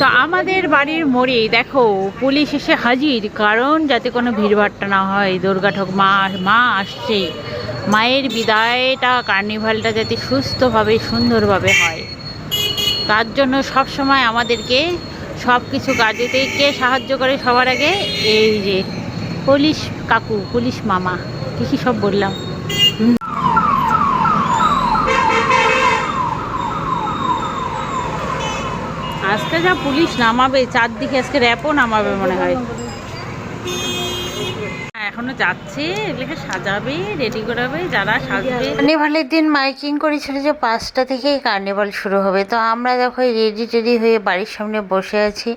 তো আমাদের বাড়ির মোড়ে, দেখো, পুলিশ এসে হাজির, কারণ যাতে কোনো ভিড়ভাট্টা না হয়, দুর্গা ঠক মা মা আসছে। মায়ের বিদায়টা, কার্নিভালটা যাতে সুস্থভাবে, সুন্দরভাবে হয়। তার জন্য সব সময় আমাদেরকে সব কিছু কাজেতে কে সাহায্য করে সবার আগে, এই যে, পুলিশ কাকু, পুলিশ মামা, কী কী সব বললাম হুম। আজকে যা পুলিশ নামাবে চারদিকে আজকে র্যাপও নামাবে মনে হয়। এখনও যাচ্ছে, এগুলোকে সাজাবে রেডি করাবে, যারা সাজবে। কার্নিভালের দিন মাইকিং করেছিল যে পাঁচটা থেকেই কার্নিভাল শুরু হবে। তো আমরা যখন রেডি টেডি হয়ে বাড়ির সামনে বসে আছি।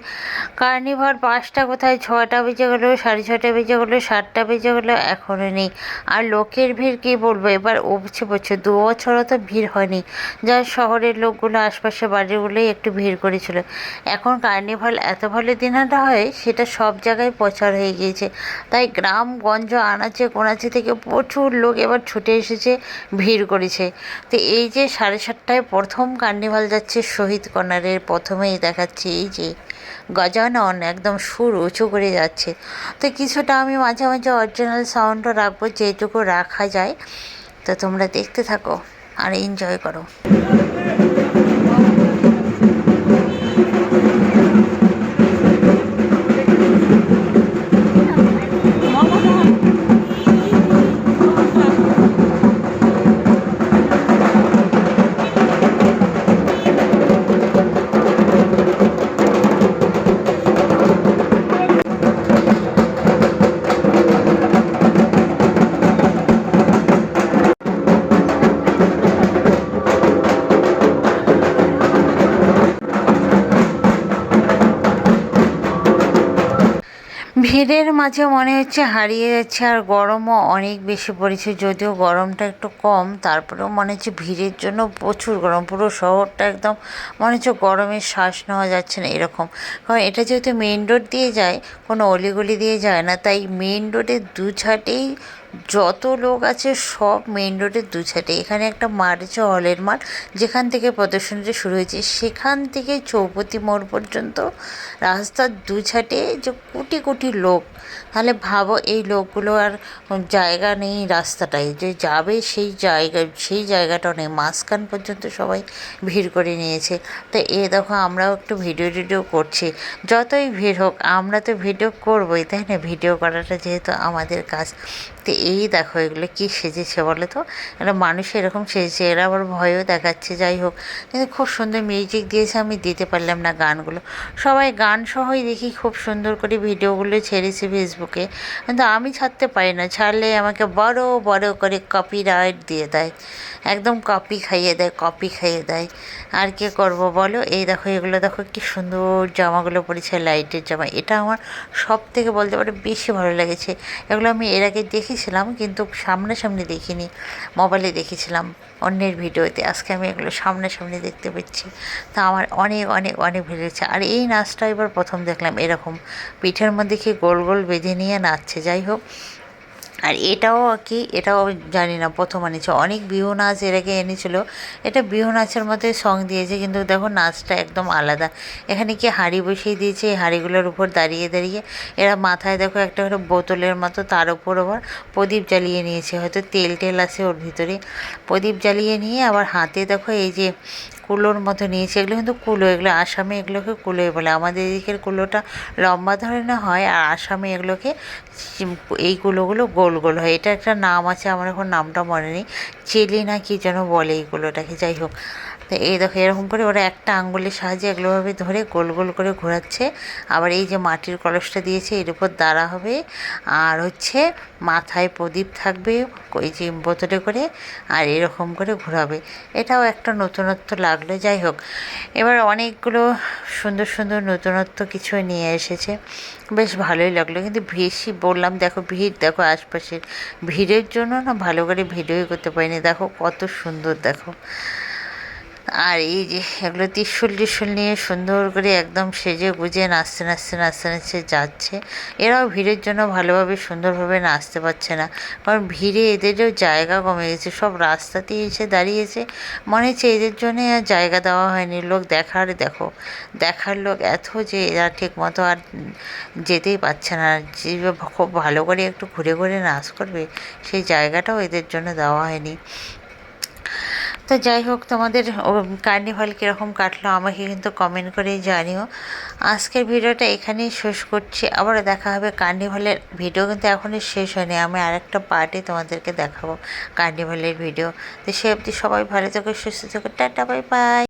কার্নিভাল পাঁচটা কোথায়? ছটা বেজে গেলো, সাড়ে ছটা বেজে গেলো, সাতটা বেজে গেলো এখনও নেই। আর লোকের ভিড় কী বলব? এবার উপছে পড়ছে দু বছরও তো ভিড় হয়নি। যা শহরের লোকগুলো আশপাশে বাড়িগুলোই একটু ভিড় করেছিল। এখন কার্নিভাল এত ভালো দিনটা হয়, সেটা সব জায়গায় প্রচার হয়ে গিয়েছে। তাই গ্রামগঞ্জ আনাচে কোনাচে থেকে প্রচুর লোক এবার ছুটে এসেছে, ভিড় করেছে। তো এই যে সাড়ে সাতটায় প্রথম কার্নিভাল যাচ্ছে শহীদ কর্নারের প্রথমেই দেখাচ্ছে এই যে গজানন একদম সুর উঁচু করে যাচ্ছে। তো কিছুটা আমি মাঝে মাঝে অরিজিনাল সাউন্ডও রাখব, যেটুকু রাখা যায়। তো তোমরা দেখতে থাকো আর এনজয় করো। ভিড়ের মাঝে মনে হচ্ছে হারিয়ে যাচ্ছে আর গরমও অনেক বেশি পড়েছে। যদিও গরমটা একটু কম, তারপরেও মনে হচ্ছে ভিড়ের জন্য প্রচুর গরম। পুরো শহরটা একদম মনে হচ্ছে গরমে শ্বাস নেওয়া যাচ্ছে না এরকম। কারণ এটা যেহেতু মেন রোড দিয়ে যায়, কোনো অলিগলি দিয়ে যায় না, তাই মেন রোডের দু ছাটেই যত লোক আছে সব মেন রোডের দু ছাটে এখানে একটা মাঠ আছে হলের মাঠ, যেখান থেকে প্রদর্শনীটা শুরু হয়েছে, সেখান থেকে চৌপতি মোড় পর্যন্ত রাস্তার দু ছাটে যে কোটি কোটি লোক। তাহলে ভাবো এই লোকগুলো আর জায়গা নেই রাস্তাটায়, যে যাবে সেই জায়গা, সেই জায়গাটাও নেই। মাঝখান পর্যন্ত সবাই ভিড় করে নিয়েছে। তো এ দেখো, আমরাও একটু ভিডিও টিডিও করছি। যতই ভিড় হোক, আমরা তো ভিডিও করবোই, তাই না? ভিডিও করাটা যেহেতু আমাদের কাজ। তো এই দেখো এগুলো কী সেজেছে বলো তো? একটা মানুষ এরকম সেজেছে, এরা আবার ভয়ও দেখাচ্ছে, যাই হোক। কিন্তু খুব সুন্দর মিউজিক দিয়েছে, আমি দিতে পারলাম না গানগুলো। সবাই গান সহই দেখি, খুব সুন্দর করে ভিডিওগুলো ছেড়েছে ফেসবুকে। কিন্তু আমি ছাড়তে পারি না, ছাড়লে আমাকে বড় বড় করে কপি কপিরাইট দিয়ে দেয়। একদম কপি খাইয়ে দেয় কপি খাইয়ে দেয়। আর কে করব বলো? এই দেখো, এগুলো দেখো কি সুন্দর জামাগুলো পরেছে লাইটের জামা। এটা আমার সব থেকে বলতে পারো বেশি ভালো লেগেছে। এগুলো আমি এর আগে দেখেছিলাম, কিন্তু সামনাসামনি দেখিনি। মোবাইলে দেখেছিলাম অন্যের ভিডিওতে। আজকে আমি এগুলো সামনাসামনি দেখতে পাচ্ছি। তা আমার অনেক অনেক অনেক ভালো লেগেছে আর এই নাচটা এবার প্রথম দেখলাম এরকম। পিঠের মধ্যে কি গোল গোল বেঁধে নিয়ে নাচছে? যাই হোক আর এটাও কি, এটাও জানি না, প্রথম আনিছে অনেক বিহু নাচ এর আগে এনেছিল। এটা বিহু নাচের মধ্যে সং দিয়েছে, কিন্তু দেখো নাচটা একদম আলাদা। এখানে কি হাঁড়ি বসিয়ে দিয়েছে, এই হাঁড়িগুলোর উপর দাঁড়িয়ে দাঁড়িয়ে। এরা মাথায় দেখো একটা করে বোতলের মতো, তার উপর আবার প্রদীপ জ্বালিয়ে নিয়েছে। হয়তো তেল টেল আছে ওর ভিতরে। প্রদীপ জ্বালিয়ে নিয়ে আবার হাতে দেখো এই যে কুলোর মতো নিয়েছে। এগুলো কিন্তু কুলো, এগুলো আসামে এগুলোকে কুলোই বলে। আমাদের এদিকের কুলোটা লম্বা ধরনের হয় আর আসামে এগুলোকে এই কুলোগুলো গোল গোল হয়। এটা একটা নাম আছে, আমার এখন নামটা মনে নেই। চেলি না কি যেন বলে এই কুলোটাকে। যাই হোক তো এই দেখো, এরকম করে ওরা একটা আঙ্গুলের সাহায্যে এগুলোভাবে ধরে গোল গোল করে ঘোরাচ্ছে। আবার এই যে মাটির কলসটা দিয়েছে, এর উপর দাঁড়া হবে। আর হচ্ছে মাথায় প্রদীপ থাকবে, ওই যে বোতলে করে, আর এরকম করে ঘোরাবে। এটাও একটা নতুনত্ব লাগল। যাই হোক, এবার অনেকগুলো সুন্দর সুন্দর নতুনত্ব কিছু নিয়ে এসেছে। বেশ ভালোই লাগল। কিন্তু বেশি বললাম, দেখো ভিড়, দেখো আশপাশের ভিড়ের জন্য না ভালো করে ভিডিওই করতে পারিনি। দেখো কত সুন্দর, দেখো। আর এই যে এগুলো ত্রিশুল টিশুল নিয়ে সুন্দর করে একদম সেজে গুজে নাচতে নাচতে নাচতে নাচতে যাচ্ছে। এরাও ভিড়ের জন্য ভালোভাবে সুন্দরভাবে নাচতে পারছে না। কারণ ভিড়ে এদেরও জায়গা কমে গেছে, সব রাস্তাতেই এসে দাঁড়িয়েছে। মনে হচ্ছে এদের জন্যে আর জায়গা দেওয়া হয়নি। লোক দেখার, দেখো, দেখার লোক এত যে এরা ঠিক মতো আর যেতেই পারছে না। যে খুব ভালো করে একটু ঘুরে ঘুরে নাচ করবে, সেই জায়গাটাও এদের জন্য দেওয়া হয়নি। তো যাই হোক, তোমাদের কার্নিভাল কীরকম কাটলো আমাকে কিন্তু কমেন্ট করে জানিও। আজকের ভিডিওটা এখানেই শেষ করছি। আবার দেখা হবে কার্নিভালের ভিডিও কিন্তু এখনই শেষ হয়নি। আমি আরেকটা পার্টে তোমাদেরকে দেখাবো কার্নিভালের ভিডিও তো সে অবধি সবাই ভালো থেকো, সুস্থ থেকো। Tata bye bye